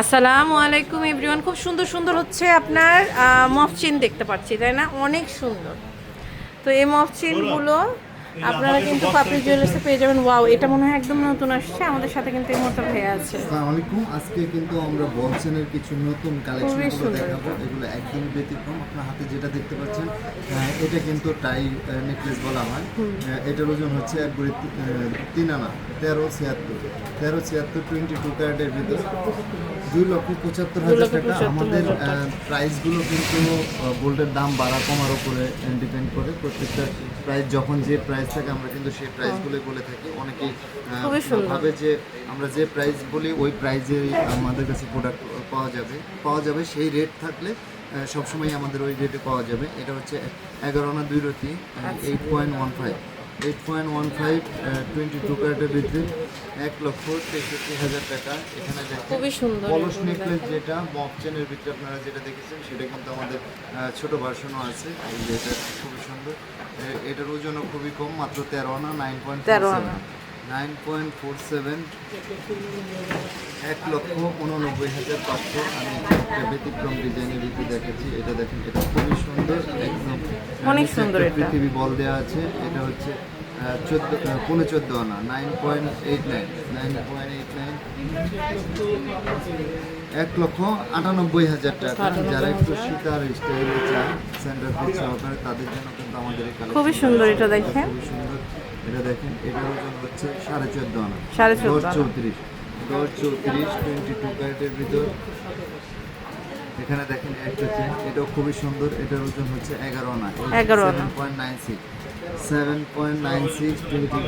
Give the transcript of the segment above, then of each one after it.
আসসালামু আলাইকুম এভরিওয়ান। খুব সুন্দর সুন্দর হচ্ছে আপনার মফচিন দেখতে পাচ্ছি, তাই না? অনেক সুন্দর। তো এই মফচিনগুলো আপনারা কিন্তু পাপড়ি জুয়েলার্সে পেয়ে যাবেন। ওয়াও এটা মনে হয় একদম নতুন আসছে। আমাদের সাথে কিন্তু এই মুহূর্তে ভাইয়া আছে। আসসালামু আলাইকুম। আজকে কিন্তু আমরা বলসেনের কিছু নতুন কালেকশন। দেখাবো। এগুলো একদম ব্যতিক্রম। আপনার হাতে যেটা দেখতে পাচ্ছেন এটা কিন্তু টাই নেকলেস বলা হয়। এটার ওজন হচ্ছে একবারে তি- তিন আনা তেরো ছিয়াত্তর। তেরো ছিয়াত্তর টোয়েন্টি টু ক্যারেটের ভিতর। দুই লক্ষ পঁচাত্তর হাজার টাকা। আমাদের প্রাইসগুলো কিন্তু গোল্ডের দাম বাড়া কমার উপরে ডিপেন্ড করে। প্রত্যেকটা প্রাইস যখন যে প্রাইস থাকে আমরা কিন্তু সেই প্রাইসগুলোই বলে থাকি। অনেকেই। ভাবে যে আমরা যে প্রাইস বলি ওই প্রাইজে আমাদের কাছে প্রোডাক্ট পাওয়া যাবে। পাওয়া যাবে সেই রেট থাকলে সবসময় আমাদের ওই রেটে পাওয়া যাবে। এটা হচ্ছে এগারো আনা দুই রতি eight point one five eight point one five twenty two ক্যারেটের ভিতরে এক লক্ষ তেষট্টি হাজার টাকা। এখানে খুবই সুন্দর পলস নেকলেস যেটা মক চেনের ভিতরে আপনারা যেটা দেখেছেন সেটা কিন্তু আমাদের ছোট ভার্সনও আছে। এই যেটা খুবই সুন্দর। এটার ওজনও খুবই কম মাত্র তেরো আনা নাইন পয়েন্ট 13 আনা। নাইন পয়েন্ট ফোর সেভেন এক লক্ষ উননব্বই হাজার পাঁচশো আমি একটা ব্যতিক্রম ডিজাইনের দেখেছি এটা দেখেন এটা খুবই সুন্দর একদম অনেক সুন্দর পৃথিবী বল দেওয়া আছে। এটা হচ্ছে চোদ্দ পনেরো চোদ্দ আনা nine point eight nine nine point eight nine. এক লক্ষ আটানব্বই হাজার টাকা। যারা একটু সীতার স্টাইলে চায় সেন্টার সহকারে তাদের জন্য কিন্তু আমাদের খুবই সুন্দর এটা। দেখেন। খুবই সুন্দর। এটা দেখেন এটার ওজন হচ্ছে সাড়ে চোদ্দ আনা। সাড়ে চোদ্দ চৌত্রিশ। দশ চৌত্রিশ টোয়েন্টি টু ক্যারেটের ভিতর। এখানে দেখেন একটা চেন এটাও খুবই সুন্দর এটার ওজন হচ্ছে এগারো আনা। এগারো point nine six seven point nine six twenty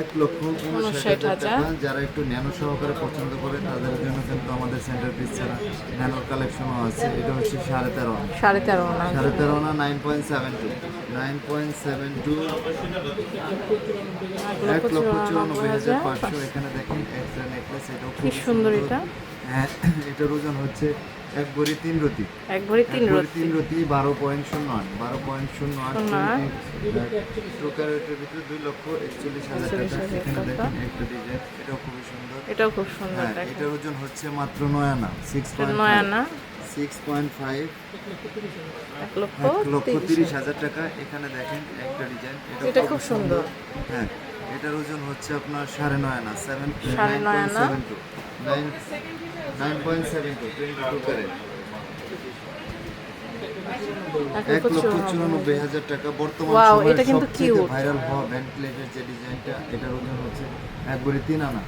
এক লক্ষ উনষাট হাজার যারা একটু ন্যানো সহকারে পছন্দ করে তাদের জন্য কিন্তু আমাদের সেন্টার পিস ছাড়া ন্যানোর কালেকশনও আছে। এটা হচ্ছে সাড়ে তেরো সাড়ে তেরো সাড়ে তেরো আনা nine point seven two nine point seven two এক লক্ষ চুরানব্বই হাজার পাঁচশো। এখানে দেখেন একটা নেকলেস এটাও খুব সুন্দর। এটা। হ্যাঁ এটার ওজন হচ্ছে এক ভরি তিন রতি। এক ভরি তিন রতি। তিন রতি বারো পয়েন্ট শূন্য আট। বারো পয়েন্ট শূন্য আট আট। ভিতরে দুই লক্ষ একচল্লিশ হাজার টাকা। এখানে দেখেন একটা ডিজাইন এটাও খুবই সুন্দর। এটাও খুব সুন্দর হ্যাঁ এটার ওজন হচ্ছে মাত্র নয় আনা সিক্স পয়েন্ট নয় আনা সিক্স পয়েন্ট ফাইভ এক লক্ষ তিরিশ হাজার। টাকা। এখানে দেখেন একটা ডিজাইন এটা খুব সুন্দর। হ্যাঁ এটার ওজন হচ্ছে আপনার সাড়ে নয় আনা সেভেন সাড়ে নয় আনা। Nine nine point seven two two করে এক লক্ষ চুরানব্বই। হাজার টাকা বর্তমান এটা কিন্তু ভাইরাল হওয়া যে ডিজাইনটা এটার ওজন হচ্ছে এক ভরি তিন আনা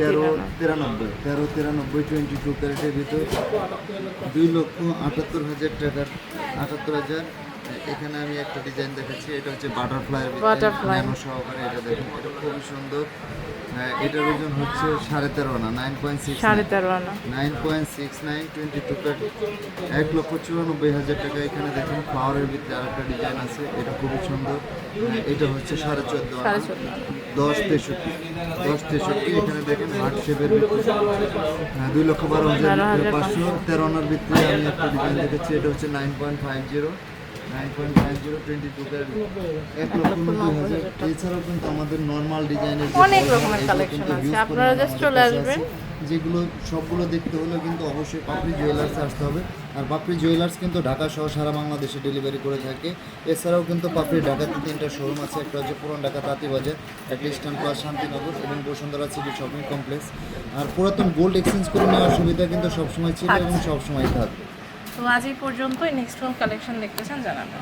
তেরো। তিরানব্বই তেরো তিরানব্বই টোয়েন্টি টু ক্যারেটের ভিতর দুই লক্ষ আটাত্তর হাজার টাকার আটাত্তর হাজার এখানে আমি একটা ডিজাইন দেখাচ্ছি এটা হচ্ছে বাটারফ্লাই Butterfly। সহকারে এটা দেখুন এটা খুবই সুন্দর এটার ওজন হচ্ছে সাড়ে তেরো আনা নাইন পয়েন্ট সিক্স সাড়ে তেরো আনা। Nine point six nine twenty two এক লক্ষ চুরানব্বই হাজার টাকা এখানে দেখুন ফ্লাওয়ারের ভিতরে আরেকটা ডিজাইন আছে এটা খুবই সুন্দর। হ্যাঁ, এটা হচ্ছে সাড়ে চোদ্দ আনা। দশ তেষট্টি দশ তেষট্টি এখানে দেখেন হার্ট শেপের হ্যাঁ, দুই লক্ষ বারো হাজার পাঁচশো তেরো আনার ভিতরে আমি একটা ডিজাইন দেখেছি এটা হচ্ছে নাইন পয়েন্ট ফাইভ জিরো এক এছাড়াও কিন্তু আমাদের নর্মাল ডিজাইনের অনেক রকমের collection আছে। আপনারা just চলে আসবেন। যেগুলো সবগুলো দেখতে হলে কিন্তু অবশ্যই পাপড়ি জুয়েলার্স আসতে হবে। আর পাপড়ি জুয়েলার্স কিন্তু ঢাকা সহ সারা বাংলাদেশে ডেলিভারি করে থাকে। এছাড়াও কিন্তু পাপড়ি ঢাকাতে তিনটা শোরুম আছে। একটা হচ্ছে পুরান ঢাকা তাঁতিবাজার একটা ইস্টার্ন প্লাস শান্তিনগর এবং বসুন্ধরা সিটি শপিং কমপ্লেক্স আর পুরাতন গোল্ড এক্সচেঞ্জ করে নেওয়ার সুবিধা কিন্তু সবসময় ছিল এবং সবসময় থাকবে। তো আজ এই পর্যন্তই। নেক্সট কোন কালেকশন দেখতেছেন জানাবেন।